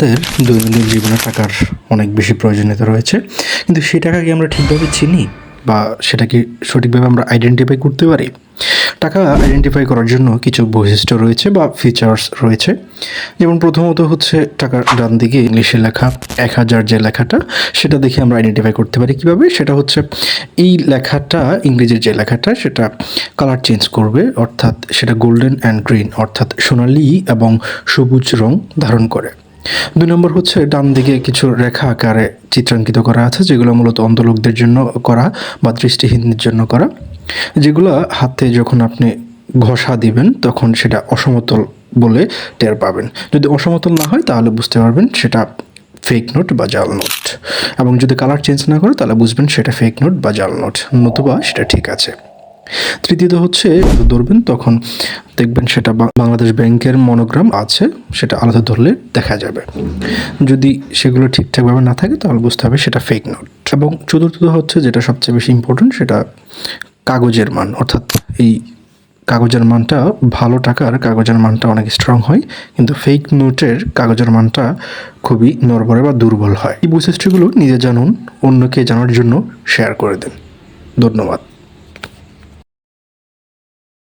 আমাদের দৈনন্দিন জীবনে টাকার অনেক বেশি প্রয়োজনীয়তা রয়েছে। কিন্তু সেই টাকাকে আমরা ঠিকভাবে চিনি? বা সেটাকে সঠিকভাবে আমরা আইডেন্টিফাই করতে পারি? টাকা আইডেন্টিফাই করার জন্য কিছু বৈশিষ্ট্য রয়েছে বা ফিচার্স রয়েছে। যেমন প্রথমত হচ্ছে টাকার ডান দিকে ইংলিশে লেখা এক হাজার যে লেখাটা, সেটা দেখে আমরা আইডেন্টিফাই করতে পারি কীভাবে? সেটা হচ্ছে এই লেখাটা, ইংরেজির যে লেখাটা, সেটা কালার চেঞ্জ করবে, অর্থাৎ সেটা গোল্ডেন অ্যান্ড গ্রিন অর্থাৎ সোনালি এবং সবুজ রং ধারণ করে। দুই নম্বর হচ্ছে ডান দিকে কিছু রেখা আকারে চিত্রাঙ্কিত করা আছে, যেগুলো মূলত অন্ধলোকদের জন্য করা বা দৃষ্টিহীনদের জন্য করা। যেগুলো হাতে যখন আপনি ঘষা দিবেন, তখন সেটা অসমতল বলে টের পাবেন। যদি অসমতল না হয়, তাহলে বুঝতে পারবেন সেটা ফেক নোট বা জাল নোট এবং যদি কালার চেঞ্জ না করে, তাহলে বুঝবেন সেটা ফেক নোট বা জাল নোট নতুবা সেটা ঠিক আছে। তৃতীয়ত হচ্ছে ধরবেন তখন দেখবেন সেটা বাংলাদেশ ব্যাংকের মনোগ্রাম আছে, সেটা আলাদা ধরলে দেখা যাবে। যদি সেগুলো ঠিকঠাকভাবে না থাকে তাহলে বুঝতে হবে সেটা ফেক নোট এবং চতুর্থত হচ্ছে যেটা সবচেয়ে বেশি ইম্পর্টেন্ট সেটা কাগজের মান। অর্থাৎ এই কাগজের মানটা ভালো টাকার কাগজের মানটা অনেক স্ট্রং হয়, কিন্তু ফেক নোটের কাগজের মানটা খুবই নড়বড়ে বা দুর্বল হয়। এই বৈশিষ্ট্যগুলো নিজে জানুন, অন্যকে জানার জন্য শেয়ার করে দেন। ধন্যবাদ।